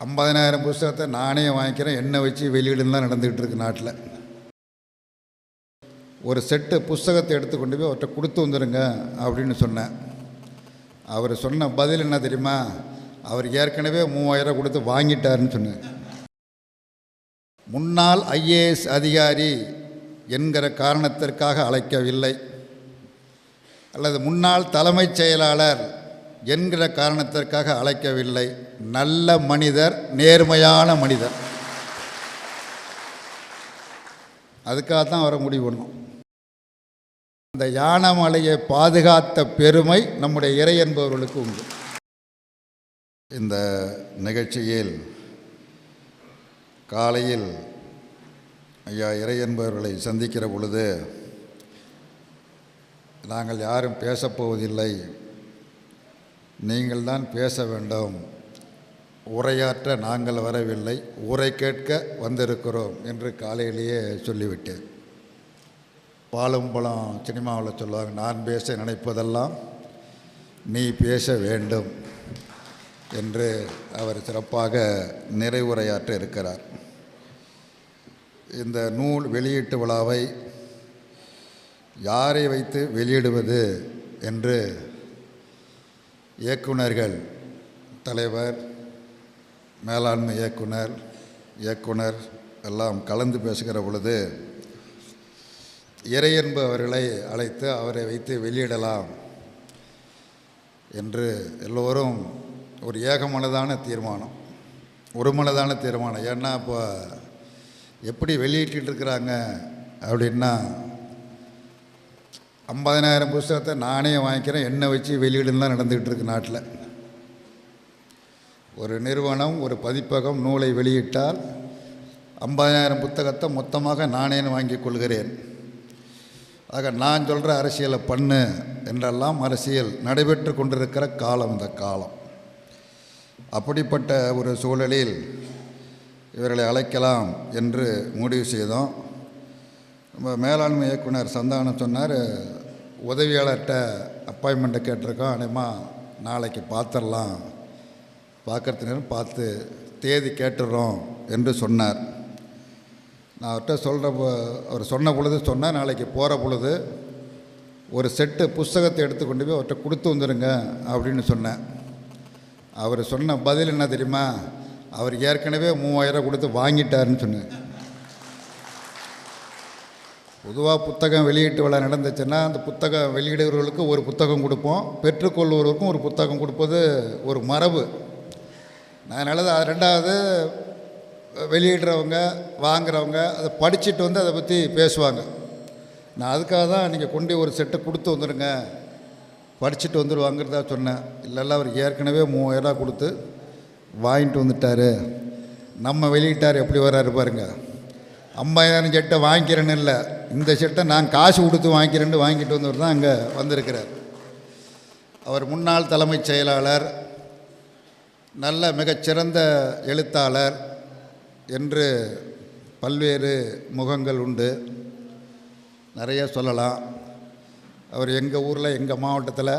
ஐம்பதனாயிரம் புஸ்தகத்தை நானே வாங்கிக்கிறேன். என்னை வச்சு வெளியீடுலாம் நடந்துக்கிட்டு இருக்கு நாட்டில். ஒரு செட்டு புஸ்தகத்தை எடுத்து கொண்டு போய் அவர்கிட்ட கொடுத்து வந்துடுங்க அப்படின்னு சொன்னேன். அவர் சொன்ன பதில் என்ன தெரியுமா? அவர் ஏற்கனவே மூவாயிரம் கொடுத்து வாங்கிட்டாருன்னு சொன்னேன். முன்னாள் ஐஏஎஸ் அதிகாரி என்கிற காரணத்திற்காக அழைக்கவில்லை. அல்லது முன்னாள் தலைமைச் செயலாளர் என்கிற காரணத்திற்காக அழைக்கவில்லை. நல்ல மனிதர் நேர்மையான மனிதர். அதுக்காக தான் அவரை முடிவு பண்ணோம். அந்த யானமலையை பாதுகாத்த பெருமை நம்முடைய இறை என்பவர்களுக்கு உண்டு. இந்த நிகழ்ச்சியில் காலையில் ஐயா இறை என்பவர்களை சந்திக்கிற பொழுது நாங்கள் யாரும் பேசப்போவதில்லை. நீங்கள் தான் பேச வேண்டும். உரையாற்ற நாங்கள் வரவில்லை. உரை கேட்க வந்திருக்கிறோம் என்று காலையிலேயே சொல்லிவிட்டேன். பாலும் பழம் சினிமாவில் சொல்லுவாங்க நான் பேச நினைப்பதெல்லாம் நீ பேச வேண்டும் என்று அவர் சிறப்பாக நிறைவுரையாற்ற இருக்கிறார். இந்த நூல் வெளியீட்டு விழாவை யாரை வைத்து வெளியிடுவது என்று இயக்குனர்கள் தலைவர் மேலாண்மை இயக்குனர் இயக்குனர் எல்லாம் கலந்து பேசுகிற பொழுது இறையன்பு அவர்களை அழைத்து அவரை வைத்து வெளியிடலாம் என்று எல்லோரும் ஒரு ஏகமனதான தீர்மானம் ஒரு மனதான தீர்மானம். ஏன்னா இப்போ எப்படி வெளியிட்டு இருக்கிறாங்க அப்படின்னா ஐம்பதனாயிரம் புஸ்தகத்தை நானே வாங்கிக்கிறேன். என்னை வச்சு வெளியீடுலாம் தான் இருக்கு நாட்டில். ஒரு நிறுவனம் ஒரு பதிப்பகம் நூலை வெளியிட்டால் ஐம்பதனாயிரம் புத்தகத்தை மொத்தமாக நானே வாங்கிக் கொள்கிறேன். ஆக நான் சொல்கிற அரசியலை பண்ணு என்றெல்லாம் அரசியல் நடைபெற்று கொண்டிருக்கிற காலம் இந்த காலம். அப்படிப்பட்ட ஒரு சூழலில் இவர்களை அழைக்கலாம் என்று முடிவு செய்தோம். நம்ம மேலாண்மை இயக்குனர் சந்தானம் சொன்னார் உதவியாளர்கிட்ட அப்பாயின்மெண்ட்டை கேட்டிருக்கோம். அனைமா நாளைக்கு பார்த்துடலாம் பார்க்கறதுக்கு நேரம் பார்த்து தேதி கேட்டுடுறோம் என்று சொன்னார். நான் அவர்கிட்ட சொல்கிற அவர் சொன்ன பொழுது சொன்னார் நாளைக்கு போகிற பொழுது ஒரு செட்டு புஸ்தகத்தை எடுத்து கொண்டு போய் அவர்கிட்ட கொடுத்து வந்துடுங்க அப்படின்னு சொன்னேன். அவர் சொன்ன பதில் என்ன தெரியுமா? அவர் ஏற்கனவே மூவாயிரம் கொடுத்து வாங்கிட்டாருன்னு சொன்னேன். பொதுவாக புத்தகம் வெளியீட்டு விழா நடந்துச்சுன்னா அந்த புத்தகம் வெளியிடுகிறவர்களுக்கு ஒரு புத்தகம் கொடுப்போம். பெற்றுக்கொள்வோருக்கும் ஒரு புத்தகம் கொடுப்பது ஒரு மரபு. அதனால தான் அது ரெண்டாவது வெளியிடுறவங்க வாங்குறவங்க அதை படிச்சுட்டு வந்து அதை பற்றி பேசுவாங்க. நான் அதுக்காக தான் நீங்கள் கொண்டு ஒரு செட்டு கொடுத்து வந்துடுங்க. படிச்சுட்டு வந்துடுவாங்கிறதா சொன்னேன். இல்லைல்ல அவர் ஏற்கனவே மூவாயிரரூவா கொடுத்து வாங்கிட்டு வந்துட்டார். நம்ம வெளியிட்டார் எப்படி வராரு பாருங்கள் ஐம்பதாயிரம் செட்டை வாங்கிக்கிறேன்னு இல்லை. இந்த செட்டை நான் காசு கொடுத்து வாங்கிக்கிறேன்னு வாங்கிட்டு வந்தவர் தான் அங்கே வந்திருக்கிறார். அவர் முன்னாள் தலைமைச் செயலாளர் நல்ல மிகச்சிறந்த எழுத்தாளர் என்று பல்வேறு முகங்கள் உண்டு. நிறைய சொல்லலாம். அவர் எங்கள் ஊரில் எங்கள் மாவட்டத்தில்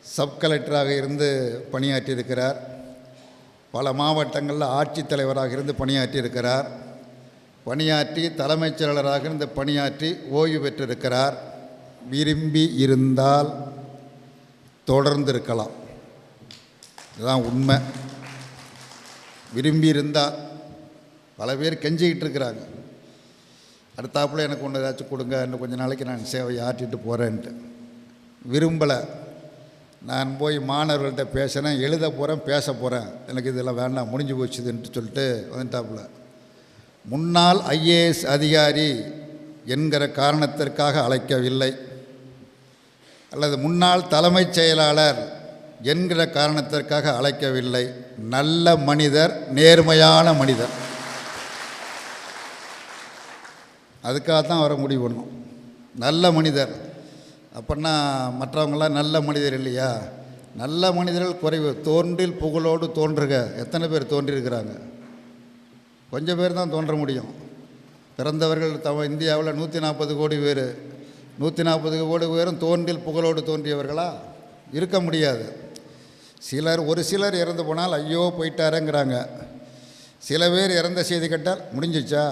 சப் கலெக்டராக இருந்து பணியாற்றியிருக்கிறார். பல மாவட்டங்களில் ஆட்சித்தலைவராக இருந்து பணியாற்றியிருக்கிறார். பணியாற்றி தலைமைச் செயலாளராக இருந்து பணியாற்றி ஓய்வு பெற்றிருக்கிறார். விரும்பி இருந்தால் தொடர்ந்து இருக்கலாம் இதுதான் உண்மை. விரும்பி இருந்தால் பல பேர் கெஞ்சிக்கிட்டு இருக்கிறாங்க. அடுத்தாப்புல எனக்கு ஒன்று ஏதாச்சும் கொடுங்க இன்னும் கொஞ்ச நாளைக்கு நான் சேவை ஆற்றிட்டு போகிறேன்ட்டு விரும்பலை. நான் போய் மாணவர்கள்ட்ட பேசுகிறேன் எழுத போகிறேன் பேச போகிறேன் எனக்கு இதெல்லாம் வேண்டாம் முடிஞ்சு போச்சுதுன்ட்டு சொல்லிட்டு வந்துட்டாப்புல. முன்னாள் ஐஏஎஸ் அதிகாரி என்கிற காரணத்திற்காக அழைக்கவில்லை. அல்லது முன்னாள் தலைமைச் செயலாளர் என்கிற காரணத்திற்காக அழைக்கவில்லை. நல்ல மனிதர் நேர்மையான மனிதர். அதுக்காக தான் அவரை முடிவு பண்ணோம். நல்ல மனிதர். அப்படின்னா மற்றவங்களாம் நல்ல மனிதர் இல்லையா? நல்ல மனிதர்கள் குறைவு. தோன்றில் புகழோடு தோன்றுக. எத்தனை பேர் தோன்றியிருக்கிறாங்க? கொஞ்சம் பேர் தான் தோன்ற முடியும். பிறந்தவர்கள் தவ இந்தியாவில் நூற்றி நாற்பது கோடி பேர். நூற்றி நாற்பது கோடி பேரும் தோன்றில் புகழோடு தோன்றியவர்களா? இருக்க முடியாது. சிலர் ஒரு சிலர் இறந்து போனால் ஐயோ போயிட்டாருங்கிறாங்க. சில பேர் இறந்த செய்தி கேட்டால் முடிஞ்சிச்சா?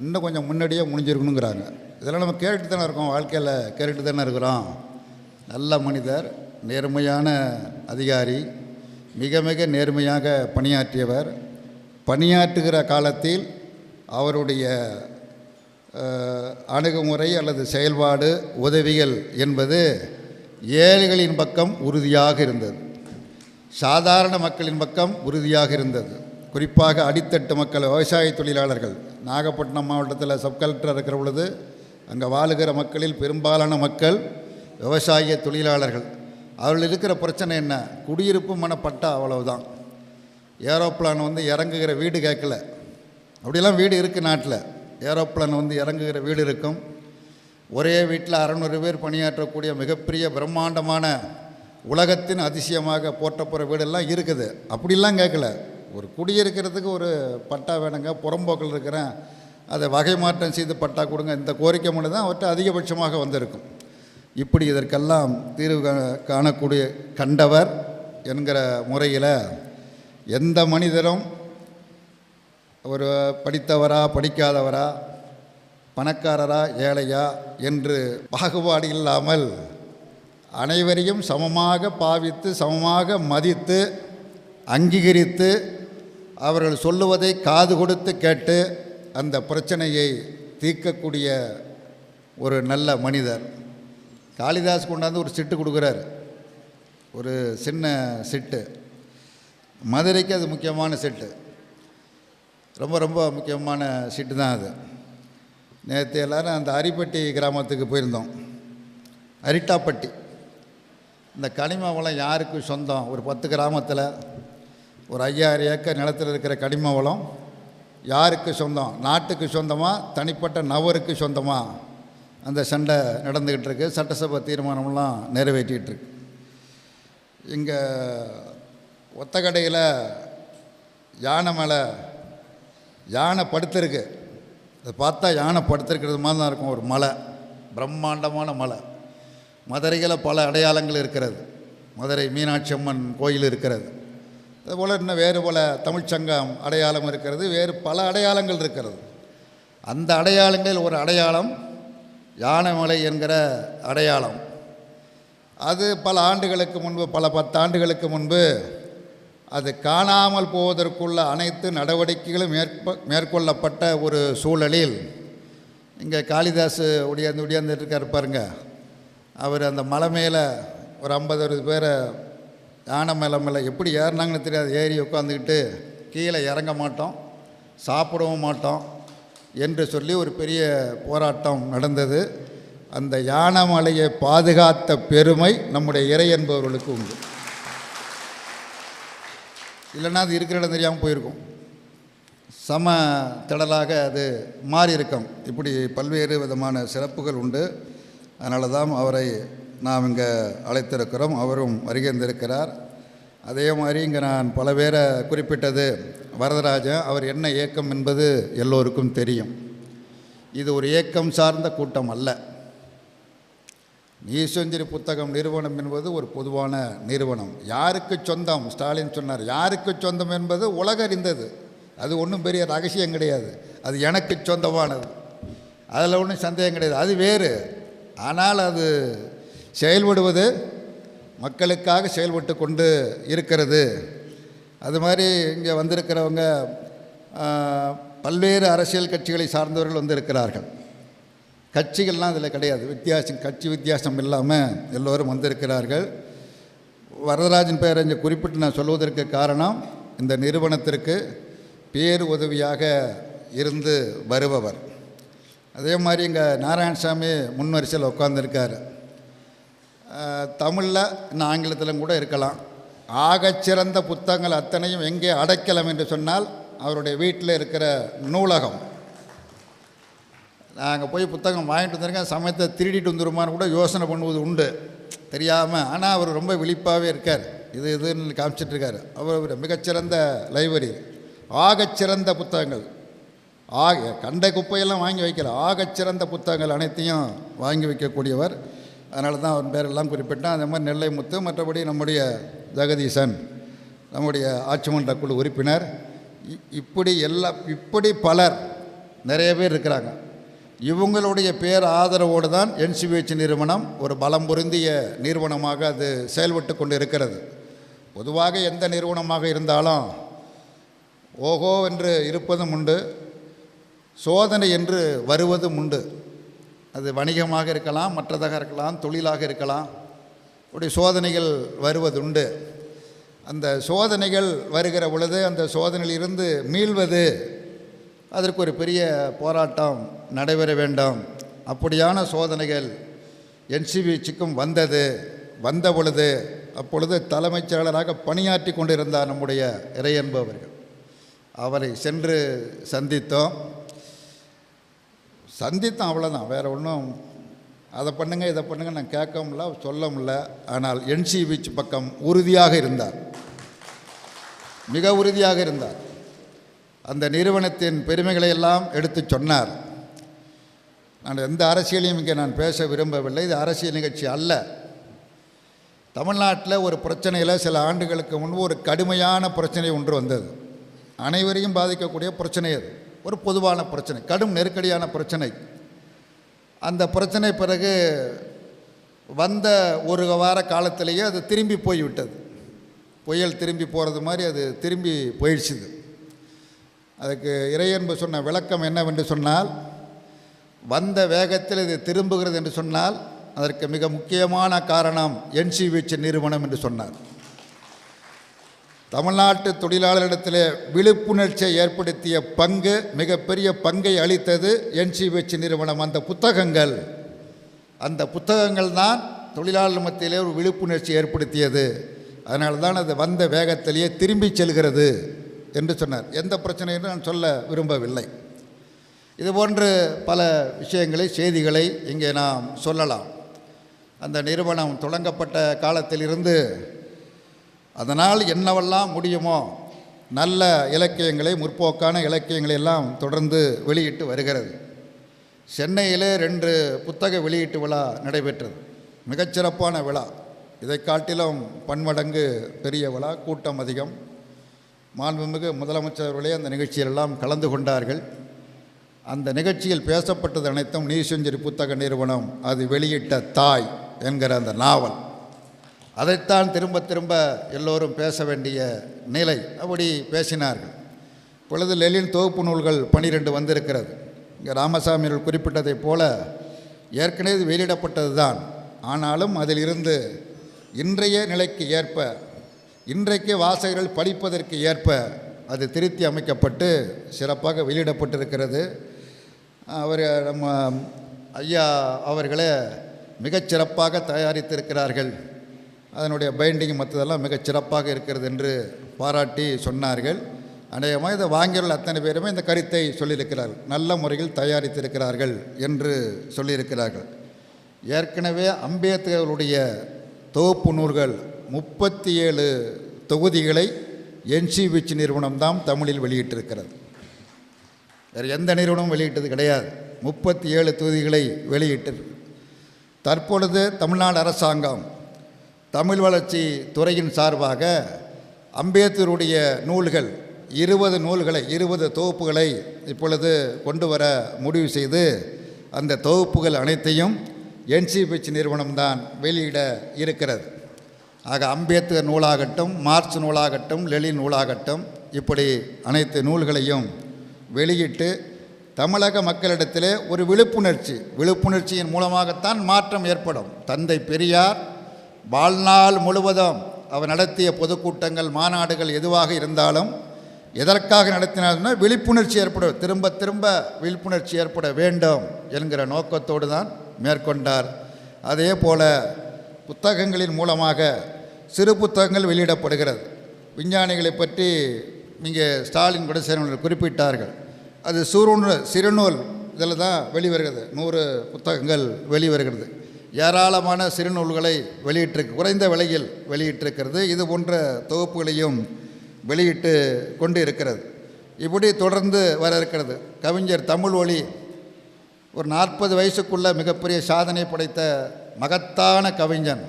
இன்னும் கொஞ்சம் முன்னாடியே முடிஞ்சிருக்கணுங்கிறாங்க. இதெல்லாம் நம்ம கேட்டுட்டு தானே இருக்கோம் வாழ்க்கையில் கேட்டுட்டு தானே இருக்கிறோம். நல்ல மனிதர் நேர்மையான அதிகாரி மிக மிக நேர்மையாக பணியாற்றியவர். பணியாற்றுகிற காலத்தில் அவருடைய அணுகுமுறை அல்லது செயல்பாடு உதவிகள் என்பது ஏழைகளின் பக்கம் உறுதியாக இருந்தது. சாதாரண மக்களின் பக்கம் உறுதியாக இருந்தது. குறிப்பாக அடித்தட்டு மக்கள் விவசாய தொழிலாளர்கள். நாகப்பட்டினம் மாவட்டத்தில் சப் கலெக்டர் இருக்கிற பொழுது அங்கே வாழுகிற மக்களில் பெரும்பாலான மக்கள் விவசாய தொழிலாளர்கள். அவர்கள் இருக்கிற பிரச்சனை என்ன? குடியிருப்பு மனப்பட்டா அவ்வளவுதான். ஏரோப்ளான் வந்து இறங்குகிற வீடு கேட்கல. அப்படிலாம் வீடு இருக்குது நாட்டில். ஏரோப்ளான் வந்து இறங்குகிற வீடு இருக்கும். ஒரே வீட்டில் அறநூறு பேர் பணியாற்றக்கூடிய மிகப்பெரிய பிரம்மாண்டமான உலகத்தின் அதிசயமாக போற்றப்போகிற வீடெல்லாம் இருக்குது. அப்படிலாம் கேட்கல. ஒரு குடியிருக்கிறதுக்கு ஒரு பட்டா வேணுங்க புறம்போக்கில் இருக்கிறேன். அதை வகை மாற்றம் செய்து பட்டா கொடுங்க. இந்த கோரிக்கை மட்டும் தான் அவர்கிட்ட அதிகபட்சமாக வந்திருக்கும். இப்படி இதற்கெல்லாம் தீர்வு கா- காணக்கூடிய கண்டவர் என்கிற முறையில் எந்த மனிதரும் ஒரு படித்தவரா படிக்காதவரா பணக்காரரா ஏழையா என்று பாகுபாடு இல்லாமல் அனைவரையும் சமமாக பாவித்து சமமாக மதித்து அங்கீகரித்து அவர்கள் சொல்லுவதை காது கொடுத்து கேட்டு அந்த பிரச்சனையை தீர்க்கக்கூடிய ஒரு நல்ல மனிதர். காளிதாஸ் கொண்டாந்து ஒரு சிட்டு கொடுக்குறாரு. ஒரு சின்ன சிட்டு. மதுரைக்கு அது முக்கியமான செட்டு ரொம்ப ரொம்ப முக்கியமான சீட்டு தான் அது. நேற்று எல்லாரும் அந்த அரிப்பட்டி கிராமத்துக்கு போயிருந்தோம். அரிட்டாப்பட்டி. இந்த கனிம வளம் யாருக்கு சொந்தம்? ஒரு பத்து கிராமத்தில் ஒரு ஐயாயிரம் ஏக்கர் நிலத்தில் இருக்கிற கனிம வளம் யாருக்கு சொந்தம்? நாட்டுக்கு சொந்தமாக தனிப்பட்ட நபருக்கு சொந்தமாக அந்த சண்டை நடந்துக்கிட்டு இருக்குது சட்டசபை தீர்மானம்லாம் நிறைவேற்றிகிட்டு இருக்கு. இங்கே ஒத்தக்கடையில் யானை மேலே யானை படுத்திருக்கு. அதை பார்த்தா யானை படுத்திருக்கிறது மாதிரி தான் இருக்கும். ஒரு மலை பிரம்மாண்டமான மலை. மதுரையில் பல அடையாளங்கள் இருக்கிறது. மதுரை மீனாட்சி அம்மன் கோயில் இருக்கிறது. அதுபோல் இன்னும் வேறு பல தமிழ்ச்சங்கம் அடையாளம் இருக்கிறது. வேறு பல அடையாளங்கள் இருக்கிறது. அந்த அடையாளங்களில் ஒரு அடையாளம் யானைமலை என்கிற அடையாளம். அது பல ஆண்டுகளுக்கு முன்பு பல பத்தாண்டுகளுக்கு முன்பு அது காணாமல் போவதற்குள்ள அனைத்து நடவடிக்கைகளும் மேற்ப மேற்கொள்ளப்பட்ட ஒரு சூழலில் இங்கே காளிதாஸ் ஒடியாந்து ஒடியாந்துட்டு இருக்கார் பாருங்க. அவர் அந்த மலை மேலே ஒரு ஐம்பது அறுபது பேரை யானை மேலே மேலே எப்படி ஏறினாங்கன்னு தெரியாது. ஏறி உட்காந்துக்கிட்டு கீழே இறங்க மாட்டோம் சாப்பிடவும் மாட்டோம் என்று சொல்லி ஒரு பெரிய போராட்டம் நடந்தது. அந்த யானை மலையை பாதுகாத்த பெருமை நம்முடைய இறை என்பவர்களுக்கு உண்டு. இல்லைன்னா அது இருக்கிற இடம் தெரியாமல் போயிருக்கும். சம திடலாக அது மாறி இருக்கும் இப்படி பல்வேறு விதமான சிறப்புகள் உண்டு. அதனால தான் அவரை நாம் இங்கே அழைத்திருக்கிறோம். அவரும் வருகின்றிருக்கிறார் அதே மாதிரி இங்கே நான் பல பேரை குறிப்பிட்டது. வரதராஜன் அவர் என்ன இயக்கம் என்பது எல்லோருக்கும் தெரியும். இது ஒரு இயக்கம் சார்ந்த கூட்டம் அல்ல. ஈஸ்வஞ்சரி புத்தகம் நிறுவனம் என்பது ஒரு பொதுவான நிறுவனம். யாருக்கு சொந்தம்? ஸ்டாலின் சொன்னார். யாருக்கு சொந்தம் என்பது உலக அறிந்தது அது ஒன்றும் பெரிய ரகசியம் கிடையாது. அது எனக்கு சொந்தமானது. அதில் ஒன்றும் சந்தேகம் கிடையாது. அது வேறு. ஆனால் அது செயல்படுவது மக்களுக்காக செயல்பட்டு கொண்டு இருக்கிறது. அது மாதிரி இங்கே வந்திருக்கிறவங்க பல்வேறு அரசியல் கட்சிகளை சார்ந்தவர்கள் வந்திருக்கிறார்கள். கட்சிகள்லாம் அதில் கிடையாது. வித்தியாசம் கட்சி வித்தியாசம் இல்லாமல் எல்லோரும் வந்திருக்கிறார்கள். வரதராஜன் பெயரை இங்கே குறிப்பிட்டு நான் சொல்வதற்கு காரணம் இந்த நிறுவனத்திற்கு பேர் உதவியாக இருந்து வருபவர். அதே மாதிரி இங்கே நாராயணசாமி முன்வரிசையில் உட்காந்துருக்கார் தமிழில் இன்னும் ஆங்கிலத்திலும் கூட இருக்கலாம். ஆகச்சிறந்த புத்தகங்கள் அத்தனையும் எங்கே அடைக்கலாம் என்று சொன்னால் அவருடைய வீட்டில் இருக்கிற நூலகம். நாங்கள் போய் புத்தகம் வாங்கிட்டு வந்திருக்கேன் சமயத்தை திருடிட்டு வந்துருமான்னு கூட யோசனை பண்ணுவது உண்டு. தெரியாமல் ஆனால் அவர் ரொம்ப விழிப்பாகவே இருக்கார். இது இதுன்னு காமிச்சிட்ருக்காரு அவர் ஒரு மிகச்சிறந்த லைப்ரரி. ஆகச்சிறந்த புத்தகங்கள். ஆக கண்ட குப்பையெல்லாம் வாங்கி வைக்கல. ஆகச்சிறந்த புத்தகங்கள் அனைத்தையும் வாங்கி வைக்கக்கூடியவர். அதனால தான் அவன் பேரெல்லாம் குறிப்பிட்டேன். அதே மாதிரி நெல்லை முத்து மற்றபடி நம்முடைய ஜெகதீசன் நம்முடைய ஆட்சிமன்ற குழு உறுப்பினர். இப்படி எல்லா இப்படி பலர் நிறைய பேர் இருக்கிறாங்க. இவங்களுடைய பேர் ஆதரவோடு தான் என்சிபிஹெச் நிறுவனம் ஒரு பலம் பொருந்திய நிறுவனமாக அது செயல்பட்டு கொண்டு இருக்கிறது பொதுவாக எந்த நிறுவனமாக இருந்தாலும் ஓஹோ என்று இருப்பதும் உண்டு சோதனை என்று வருவதும் உண்டு. அது வணிகமாக இருக்கலாம் மற்றதாக இருக்கலாம் தொழிலாக இருக்கலாம் அப்படி சோதனைகள் வருவதுண்டு அந்த சோதனைகள் வருகிற பொழுது அந்த சோதனையிலிருந்து மீள்வது அதற்கு ஒரு பெரிய போராட்டம் நடைபெற வேண்டும். அப்படியான சோதனைகள் என்சிபிச்சிக்கும் வந்தது. வந்த பொழுது அப்பொழுது தலைமைச் செயலராக பணியாற்றி கொண்டிருந்தார் நம்முடைய இறையன்பு அவரை சென்று சந்தித்தோம். சந்தித்தோம் அவ்வளோதான் வேறு ஒன்றும் அதை பண்ணுங்கள் இதை பண்ணுங்கள் நான் கேட்கவும்ல சொல்ல முடியல. ஆனால் என்சிபிச் பக்கம் உறுதியாக இருந்தார். மிக உறுதியாக இருந்தார். அந்த நிறுவனத்தின் பெருமைகளை எல்லாம் எடுத்துச் சொன்னார். நான் எந்த அரசியலையும் இங்கே நான் பேச விரும்பவில்லை. இது அரசியல் நிகழ்ச்சி அல்ல. தமிழ்நாட்டில் ஒரு பிரச்சனையில் சில ஆண்டுகளுக்கு முன்பு ஒரு கடுமையான பிரச்சனை ஒன்று வந்தது. அனைவரையும் பாதிக்கக்கூடிய பிரச்சனை அது. ஒரு பொதுவான பிரச்சனை கடும் நெருக்கடியான பிரச்சனை. அந்த பிரச்சனை பிறகு வந்த ஒரு வார காலத்திலேயே அது திரும்பி போய்விட்டது. புயல் திரும்பி போகிறது மாதிரி அது திரும்பி போயிடுச்சுது. அதுக்கு இறையன்பு சொன்ன விளக்கம் என்னவென்று சொன்னால் வந்த வேகத்தில் இது திரும்புகிறது என்று சொன்னால் அதற்கு மிக முக்கியமான காரணம் என்சிவிச் நிறுவனம் என்று சொன்னார். தமிழ்நாட்டு தொழிலாளர்களிடத்தில் விழிப்புணர்ச்சியை ஏற்படுத்திய பங்கு மிகப்பெரிய பங்கை அளித்தது என்சிவிச் நிறுவனம். அந்த புத்தகங்கள் அந்த புத்தகங்கள் தான் தொழிலாளர் மத்தியிலே ஒரு விழிப்புணர்ச்சி ஏற்படுத்தியது. அதனால தான் அது வந்த வேகத்திலேயே திரும்பி செல்கிறது. என்று சொன்னார். எந்த பிரச்சனையும் நான் சொல்ல விரும்பவில்லை. இதுபோன்று பல விஷயங்களை செய்திகளை இங்கே நாம் சொல்லலாம். அந்த நிறுவனம் தொடங்கப்பட்ட காலத்திலிருந்து அதனால் என்னவெல்லாம் முடியுமோ நல்ல இலக்கியங்களை முற்போக்கான இலக்கியங்களை எல்லாம் தொடர்ந்து வெளியிட்டு வருகிறது. சென்னையிலே ரெண்டு புத்தக வெளியீட்டு விழா நடைபெற்றது. மிகச்சிறப்பான விழா. இதை காட்டிலும் பன்மடங்கு பெரிய விழா. கூட்டம் அதிகம். மாண்புமிகு முதலமைச்சர் அவர்களே அந்த நிகழ்ச்சியிலெல்லாம் கலந்து கொண்டார்கள். அந்த நிகழ்ச்சியில் பேசப்பட்டது அனைத்தும் நீசெஞ்சரி புத்தக நிறுவனம் அது வெளியிட்ட தாய் என்கிற அந்த நாவல். அதைத்தான் திரும்ப திரும்ப எல்லோரும் பேச வேண்டிய நிலை அப்படி பேசினார்கள். இப்பொழுது லெலின் தொகுப்பு நூல்கள் பனிரெண்டு வந்திருக்கிறது. இங்கே ராமசாமி அவர்கள் குறிப்பிட்டதைப் போல ஏற்கனவே வெளியிடப்பட்டது தான் ஆனாலும் அதிலிருந்து இன்றைய நிலைக்கு ஏற்ப இன்றைக்கு வாசகர்கள் படிப்பதற்கு ஏற்ப அது திருத்தி அமைக்கப்பட்டு சிறப்பாக வெளியிடப்பட்டிருக்கிறது. அவர் நம்ம ஐயா அவர்களே மிகச்சிறப்பாக தயாரித்திருக்கிறார்கள். அதனுடைய பைண்டிங் மற்றதெல்லாம் மிகச் சிறப்பாக இருக்கிறது என்று பாராட்டி சொன்னார்கள். அநேகமாக இதை வாங்கியுள்ள அத்தனை பேருமே இந்த கருத்தை சொல்லியிருக்கிறார்கள் நல்ல முறையில் தயாரித்திருக்கிறார்கள் என்று சொல்லியிருக்கிறார்கள். ஏற்கனவே அம்பேத்கருடைய தொகுப்பு நூல்கள் முப்பத்தி ஏழு தொகுதிகளை என்சிபிச் நிறுவனம் தான் தமிழில் வெளியிட்டிருக்கிறது. வேறு எந்த நிறுவனமும் வெளியிட்டது கிடையாது. முப்பத்தி ஏழு தொகுதிகளை வெளியிட்டது தற்பொழுது தமிழ்நாடு அரசாங்கம் தமிழ் வளர்ச்சி துறையின் சார்பாக அம்பேத்கருடைய நூல்கள் இருபது நூல்களை இருபது தொகுப்புகளை இப்பொழுது கொண்டு வர முடிவு செய்து அந்த தொகுப்புகள் அனைத்தையும் என்சிபிச் நிறுவனம்தான் வெளியிட இருக்கிறது. ஆக அம்பேத்கர் நூலாகட்டும் மார்ச் நூலாகட்டும் லெலின் நூலாகட்டும் இப்படி அனைத்து நூல்களையும் வெளியிட்டு தமிழக மக்களிடத்திலே ஒரு விழிப்புணர்ச்சி விழிப்புணர்ச்சியின் மூலமாகத்தான் மாற்றம் ஏற்படும். தந்தை பெரியார் வாழ்நாள் முழுவதும் அவர் நடத்திய பொதுக்கூட்டங்கள் மாநாடுகள் எதுவாக இருந்தாலும் எதற்காக நடத்தினார்னா விழிப்புணர்ச்சி ஏற்பட திரும்ப திரும்ப விழிப்புணர்ச்சி ஏற்பட வேண்டும் என்கிற நோக்கத்தோடு தான் மேற்கொண்டார். அதே போல புத்தகங்களின் மூலமாக சிறு புத்தகங்கள் வெளியிடப்படுகிறது. விஞ்ஞானிகளை பற்றி இங்கே ஸ்டாலின் குடசேரன் குறிப்பிட்டார்கள். அது சுருநூல் சிறுநூல் இதில் தான் வெளிவருகிறது. நூறு புத்தகங்கள் வெளிவருகிறது. ஏராளமான சிறுநூல்களை வெளியிட்டிருக்கு குறைந்த விலையில் வெளியிட்டிருக்கிறது. இது போன்ற தொகுப்புகளையும் வெளியிட்டு கொண்டு இருக்கிறது இப்படி தொடர்ந்து வர இருக்கிறது. கவிஞர் தமிழ் ஒளி ஒரு நாற்பது வயசுக்குள்ள மிகப்பெரிய சாதனை படைத்த மகத்தான கவிஞன்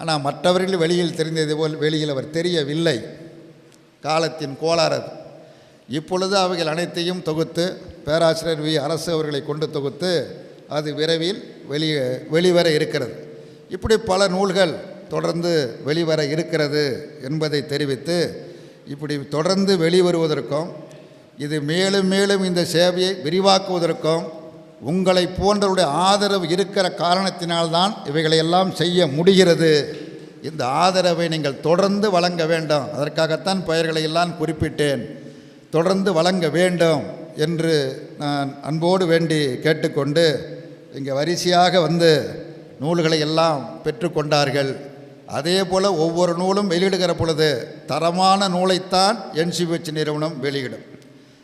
ஆனால் மற்றவர்கள் வெளியில் தெரிந்தது போல் வெளியில் அவர் தெரியவில்லை. காலத்தின் கோளாறு இப்பொழுது அவைகள் அனைத்தையும் தொகுத்து பேராசிரியர் வி. அரசு அவர்களை கொண்டு தொகுத்து அது விரைவில் வெளியே வெளிவர இருக்கிறது. இப்படி பல நூல்கள் தொடர்ந்து வெளிவர இருக்கிறது என்பதை தெரிவித்து இப்படி தொடர்ந்து வெளிவருவதற்கும் இது மேலும் மேலும் இந்த சேவையை விரிவாக்குவதற்கும் உங்களை போன்றவருடைய ஆதரவு இருக்கிற காரணத்தினால்தான் இவைகளையெல்லாம் செய்ய முடிகிறது. இந்த ஆதரவை நீங்கள் தொடர்ந்து வழங்க வேண்டும். அதற்காகத்தான் பெயர்களை எல்லாம் குறிப்பிட்டேன். தொடர்ந்து வழங்க வேண்டும் என்று நான் அன்போடு வேண்டி கேட்டுக்கொண்டு இங்கே வரிசையாக வந்து நூல்களை எல்லாம் பெற்றுக்கொண்டார்கள் அதே போல் ஒவ்வொரு நூலும் வெளியிடுகிற பொழுது தரமான நூலைத்தான் என்சிபிஎச் நிறுவனம் வெளியிடும்.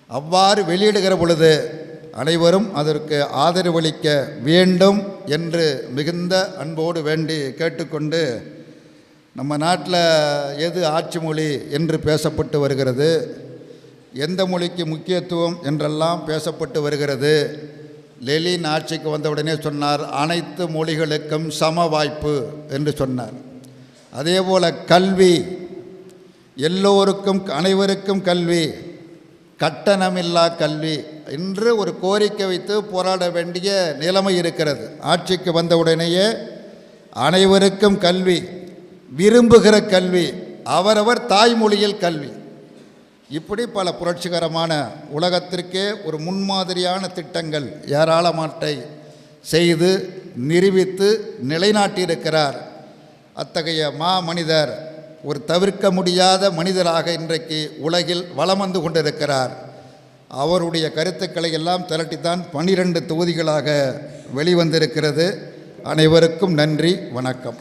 அவ்வாறு வெளியிடுகிற பொழுது அனைவரும் அதற்கு ஆதரவளிக்க வேண்டும் என்று மிகுந்த அன்போடு வேண்டி கேட்டுக்கொண்டு நம்ம நாட்டில் எது ஆட்சி மொழி என்று பேசப்பட்டு வருகிறது எந்த மொழிக்கு முக்கியத்துவம் என்றெல்லாம் பேசப்பட்டு வருகிறது லெலின் ஆட்சிக்கு வந்தவுடனே சொன்னார் அனைத்து மொழிகளுக்கும் சம வாய்ப்பு என்று சொன்னார். அதேபோல் கல்வி எல்லோருக்கும் அனைவருக்கும் கல்வி கட்டணமில்லா கல்வி என்று ஒரு கோரிக்கை வைத்து போராட வேண்டிய நிலைமை இருக்கிறது. ஆட்சிக்கு வந்தவுடனேயே அனைவருக்கும் கல்வி விரும்புகிற கல்வி அவரவர் தாய்மொழியில் கல்வி. இப்படி பல புரட்சிகரமான உலகத்திற்கே ஒரு முன்மாதிரியான திட்டங்கள் ஏராளமாட்டை செய்து நிரூபித்து நிலைநாட்டியிருக்கிறார் அத்தகைய மா மனிதர் ஒரு தவிர்க்க முடியாத மனிதராக இன்றைக்கு உலகில் வலம் வந்து கொண்டிருக்கிறார். அவருடைய கருத்துக்களை எல்லாம் திரட்டித்தான் பனிரெண்டு தொகுதிகளாக வெளிவந்திருக்கிறது. அனைவருக்கும் நன்றி வணக்கம்.